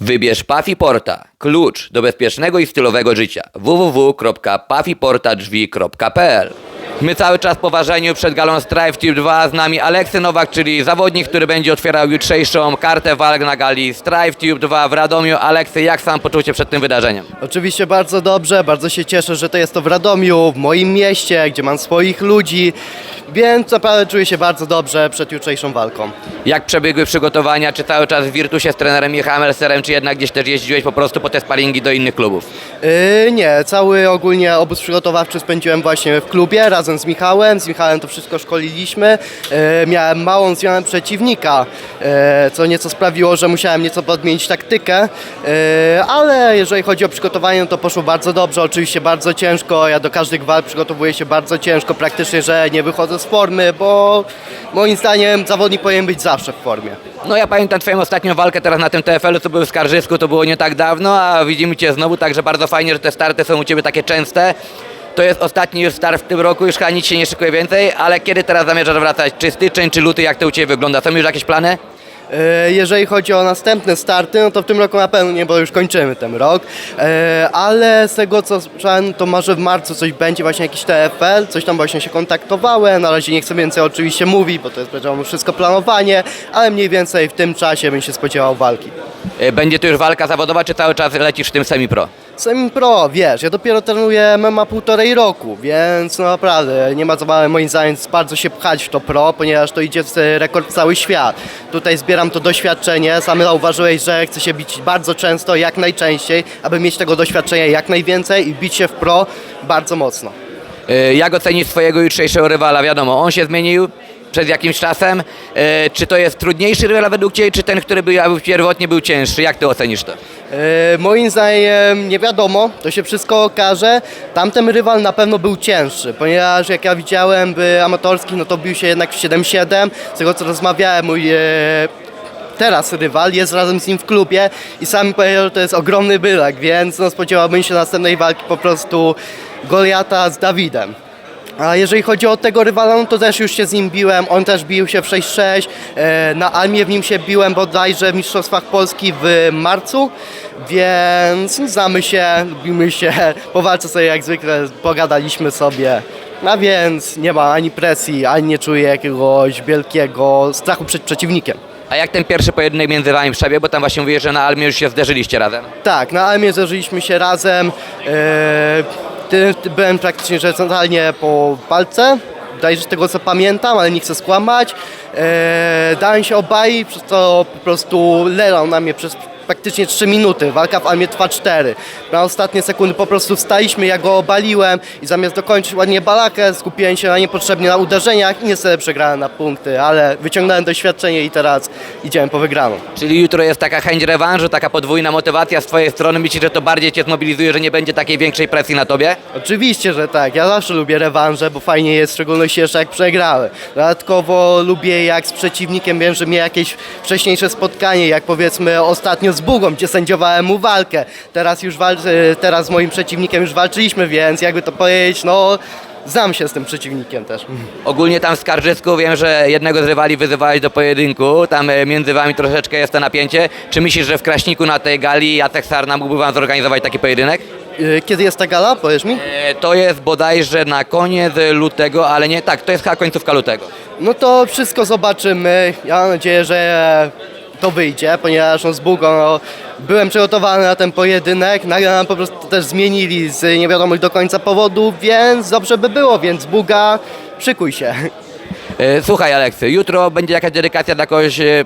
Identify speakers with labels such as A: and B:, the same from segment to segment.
A: Wybierz Pafi Porta, klucz do bezpiecznego i stylowego życia. www.pafiportadrzwi.pl My cały czas po ważeniu przed galą Strive Tube 2 z nami Aleksy Nowak, czyli zawodnik, który będzie otwierał jutrzejszą kartę walk na gali Strive Tube 2 w Radomiu. Aleksy, jak sam poczucie przed tym wydarzeniem?
B: Oczywiście bardzo dobrze, bardzo się cieszę, że to jest to w Radomiu, w moim mieście, gdzie mam swoich ludzi, więc naprawdę czuję się bardzo dobrze przed jutrzejszą walką.
A: Jak przebiegły przygotowania? Czy cały czas w Virtusie z trenerem Michałem Elserem, czy jednak gdzieś też jeździłeś po prostu po te sparingi do innych klubów?
B: Yy, nie, cały ogólnie obóz przygotowawczy spędziłem właśnie w klubie razem z Michałem. Z Michałem to wszystko szkoliliśmy. Yy, miałem małą zmianę przeciwnika, yy, co nieco sprawiło, że musiałem nieco podmienić taktykę, yy, ale jeżeli chodzi o przygotowanie, no to poszło bardzo dobrze. Oczywiście bardzo ciężko. Ja do każdych walk przygotowuję się bardzo ciężko, praktycznie, że nie wychodzę z formy, bo moim zdaniem zawodnik powinien być zawsze w formie.
A: No ja pamiętam twoją ostatnią walkę teraz na tym TFL-u, co był w Skarżysku, to było nie tak dawno, a widzimy cię znowu, także bardzo fajnie, że te starty są u ciebie takie częste. To jest ostatni już start w tym roku, już chyba nic się nie szykuje więcej, ale kiedy teraz zamierzasz wracać? Czy styczeń, czy luty, jak to u ciebie wygląda? Są już jakieś plany?
B: E, Jeżeli chodzi o następne starty, no to w tym roku na pewno nie, bo już kończymy ten rok, E, ale z tego co słyszałem, to może w marcu coś będzie, właśnie jakiś TFL, coś tam właśnie się kontaktowałem, na razie nie chcę więcej oczywiście mówić, bo to jest wszystko planowanie, ale mniej więcej w tym czasie bym się spodziewał walki.
A: Y, Będzie to już walka zawodowa, czy cały czas lecisz w tym semi-pro?
B: Semi Pro, wiesz, ja dopiero trenuję MMA półtorej roku, więc no naprawdę nie ma co moim zdaniem bardzo się pchać w to pro, ponieważ to idzie w rekord w cały świat. Tutaj zbieram to doświadczenie, sam zauważyłeś, że chcę się bić bardzo często, jak najczęściej, aby mieć tego doświadczenia jak najwięcej i bić się w pro bardzo mocno.
A: Y, Jak ocenisz swojego jutrzejszego rywala? Wiadomo, on się zmienił przed jakimś czasem. Y, Czy to jest trudniejszy rywal według ciebie, czy ten, który był pierwotnie był cięższy? Jak ty ocenisz to?
B: E, moim zdaniem nie wiadomo, to się wszystko okaże. Tamten rywal na pewno był cięższy, ponieważ jak ja widziałem w amatorskich, no to bił się jednak w 7-7. Z tego co rozmawiałem, mój e, teraz rywal jest razem z nim w klubie i sam powiedział, że to jest ogromny bylek, więc no, spodziewałbym się następnej walki po prostu Goliata z Dawidem. A jeżeli chodzi o tego rywala, no to też już się z nim biłem. On też bił się w 6-6. E, Na Almie w nim się biłem bodajże w Mistrzostwach Polski w marcu, więc znamy się, lubimy się. Po walce sobie jak zwykle pogadaliśmy sobie. A więc nie ma ani presji, ani nie czuję jakiegoś wielkiego strachu przed przeciwnikiem.
A: A jak ten pierwszy pojedynek między wami przebiegł, bo tam właśnie mówię, że na Almie już się zderzyliście razem.
B: Tak, na Almie zderzyliśmy się razem. Ty byłem praktycznie że totalnie po walce. Dajże tego co pamiętam, ale nie chcę skłamać. E, dałem się obaj, przez to po prostu lelał na mnie przez praktycznie 3 minuty. Walka w Almie trwa 4. Na ostatnie sekundy po prostu wstaliśmy, ja go obaliłem i zamiast dokończyć ładnie balakę, skupiłem się na niepotrzebnie na uderzeniach i niestety przegrałem na punkty, ale wyciągnąłem doświadczenie i teraz idziemy po wygraną.
A: Czyli jutro jest taka chęć rewanżu, taka podwójna motywacja z twojej strony. Myślisz, że to bardziej cię zmobilizuje, że nie będzie takiej większej presji na tobie?
B: Oczywiście, że tak. Ja zawsze lubię rewanże, bo fajnie jest, w szczególności jeszcze jak przegrałem. Dodatkowo lubię jak z przeciwnikiem wiem, że miał jakieś wcześniejsze spotkanie, jak powiedzmy ostatnio z Bugą, gdzie sędziowałem mu walkę. Teraz już wal- e, teraz z moim przeciwnikiem już walczyliśmy, więc jakby to powiedzieć, no znam się z tym przeciwnikiem też.
A: Ogólnie tam w Skarżysku wiem, że jednego z rywali wyzywałeś do pojedynku. Tam e, między wami troszeczkę jest to napięcie. Czy myślisz, że w Kraśniku na tej gali Jacek Sarna mógłby wam zorganizować taki pojedynek?
B: E, Kiedy jest ta gala, powiesz mi?
A: E, To jest bodajże na koniec lutego, ale nie tak, to jest chyba końcówka lutego.
B: No to wszystko zobaczymy. Ja mam nadzieję, że to wyjdzie, ponieważ no, z Bugą no, byłem przygotowany na ten pojedynek, nagle nam po prostu też zmienili z niewiadomych do końca powodów, więc dobrze by było, więc Buga, szykuj się.
A: E, Słuchaj Aleksy, jutro będzie jakaś dedykacja dla kogoś e,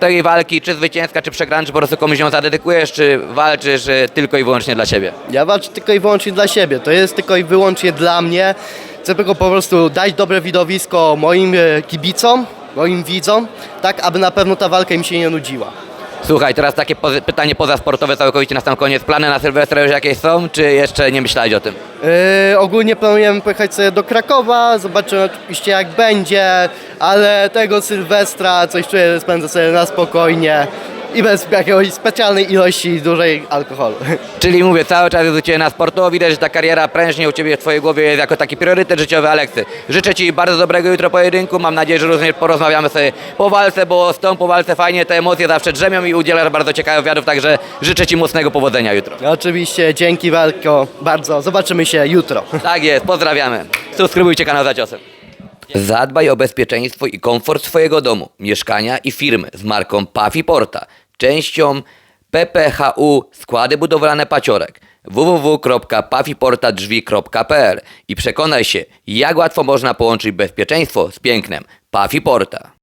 A: tej walki, czy zwycięska, czy przegrana, czy po prostu komuś ją zadedykujesz, czy walczysz e, tylko i wyłącznie dla siebie?
B: Ja walczę tylko i wyłącznie dla siebie, to jest tylko i wyłącznie dla mnie. Chcę tylko po prostu dać dobre widowisko moim e, kibicom, moim widzom, tak aby na pewno ta walka im się nie nudziła.
A: Słuchaj, teraz takie pozy- pytanie pozasportowe całkowicie na sam koniec. Plany na Sylwestra już jakieś są, czy jeszcze nie myślałeś o tym?
B: Yy, ogólnie planujemy pojechać sobie do Krakowa, zobaczymy oczywiście jak będzie, ale tego Sylwestra coś czuję, że spędzę sobie na spokojnie. I bez jakiejś specjalnej ilości dużej alkoholu.
A: Czyli mówię, cały czas jest u Ciebie na sportowo, widać, że ta kariera prężnie u Ciebie w Twojej głowie jest jako taki priorytet życiowy Aleksy. Życzę Ci bardzo dobrego jutro pojedynku, mam nadzieję, że również porozmawiamy sobie po walce, bo z tą po walce fajnie te emocje zawsze drzemią i udzielasz bardzo ciekawych wywiadów, także życzę Ci mocnego powodzenia jutro.
B: Oczywiście, dzięki Walko, bardzo. Zobaczymy się jutro.
A: Tak jest, pozdrawiamy. Subskrybujcie kanał za ciosem. Zadbaj o bezpieczeństwo i komfort swojego domu, mieszkania i firmy z marką Pafi Porta, częścią PPHU Składy Budowlane Paciorek www.pafiportadrzwi.pl i przekonaj się, jak łatwo można połączyć bezpieczeństwo z pięknem. Pafi Porta.